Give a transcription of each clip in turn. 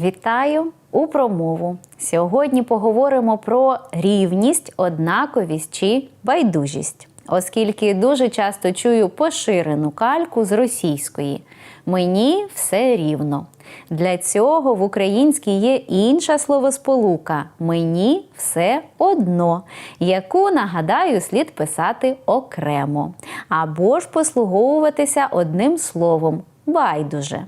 Вітаю у промову. Сьогодні поговоримо про рівність, однаковість чи байдужість, оскільки дуже часто чую поширену кальку з російської. Мені все рівно. Для цього в українській є інша словосполука Мені все одно, яку, нагадаю, слід писати окремо, або ж послуговуватися одним словом байдуже.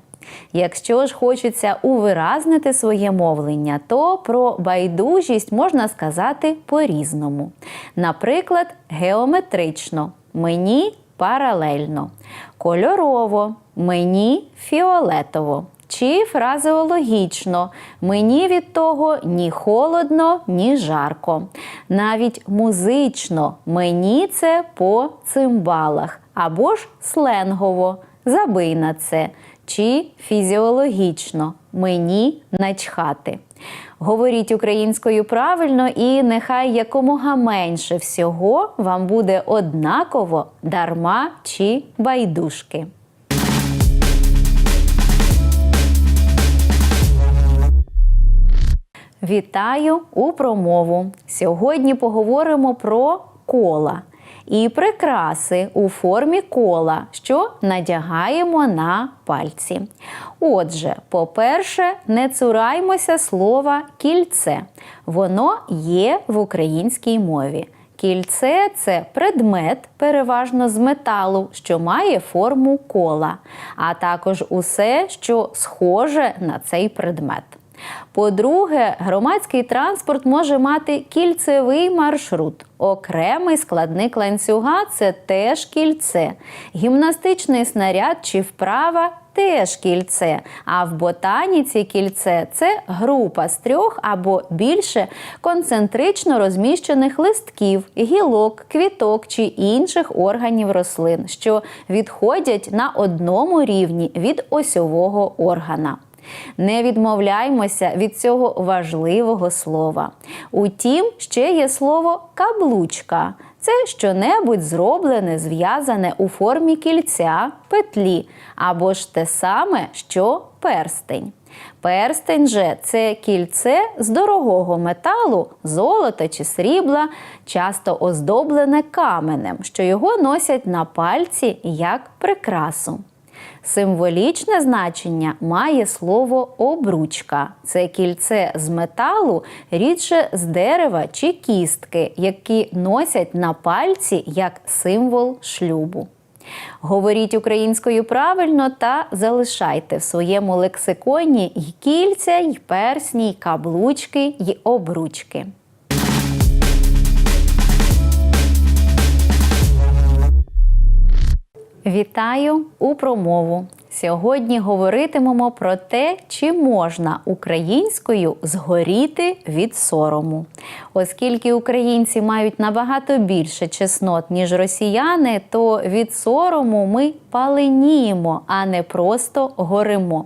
Якщо ж хочеться увиразнити своє мовлення, то про байдужість можна сказати по-різному. Наприклад, геометрично мені паралельно, кольорово мені фіолетово. Чи фразеологічно мені від того ні холодно, ні жарко. Навіть музично мені це по цимбалах, або ж сленгово забий на це, чи фізіологічно мені начхати. Говоріть українською правильно, і нехай якомога менше всього вам буде однаково дарма чи байдужки. Вітаю у промову. Сьогодні поговоримо про кола і прикраси у формі кола, що надягаємо на пальці. Отже, по-перше, не цураймося слова кільце. Воно є в українській мові. Кільце це предмет, переважно з металу, що має форму кола, а також усе, що схоже на цей предмет. По-друге, громадський транспорт може мати кільцевий маршрут. Окремий складник ланцюга це теж кільце. Гімнастичний снаряд чи вправа теж кільце. А в ботаніці кільце це група з трьох або більше концентрично розміщених листків, гілок, квіток чи інших органів рослин, що відходять на одному рівні від осьового органа. Не відмовляймося від цього важливого слова. Утім, ще є слово каблучка. Це щонебудь зроблене, зв'язане у формі кільця, петлі або ж те саме, що перстень. Перстень же це кільце з дорогого металу, золота чи срібла, часто оздоблене каменем, що його носять на пальці як прикрасу. Символічне значення має слово обручка. Це кільце з металу, рідше з дерева чи кістки, які носять на пальці як символ шлюбу. Говоріть українською правильно та залишайте в своєму лексиконі й кільця, й персні, й каблучки, й обручки. Вітаю у промову. Сьогодні говоритимемо про те, чи можна українською згоріти від сорому. Оскільки українці мають набагато більше чеснот, ніж росіяни, то від сорому ми паленіємо, а не просто горимо.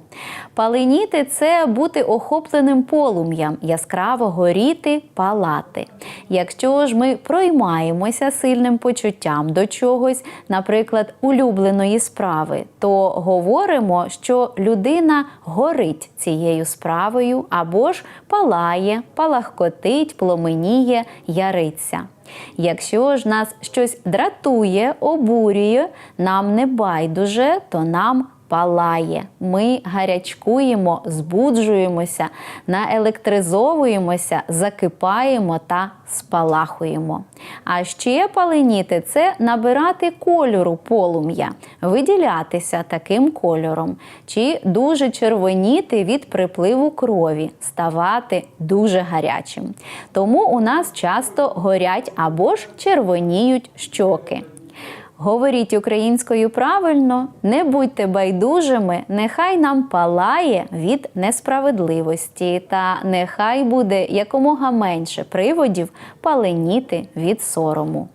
Паленіти це бути охопленим полум'ям, яскраво горіти, палати. Якщо ж ми проймаємося сильним почуттям до чогось, наприклад, улюбленої справи, то говоримо, що людина горить цією справою або ж палає, палахкотить, пломеніє, яриться. Якщо ж нас щось дратує, обурює, нам не байдуже, то нам палає. Ми гарячкуємо, збуджуємося, наелектризовуємося, закипаємо та спалахуємо. А ще паленіти це набирати кольору полум'я, виділятися таким кольором, чи дуже червоніти від припливу крові, ставати дуже гарячим. Тому у нас часто горять або ж червоніють щоки. Говоріть українською правильно, не будьте байдужими, нехай нам палає від несправедливості, та нехай буде якомога менше приводів паленіти від сорому.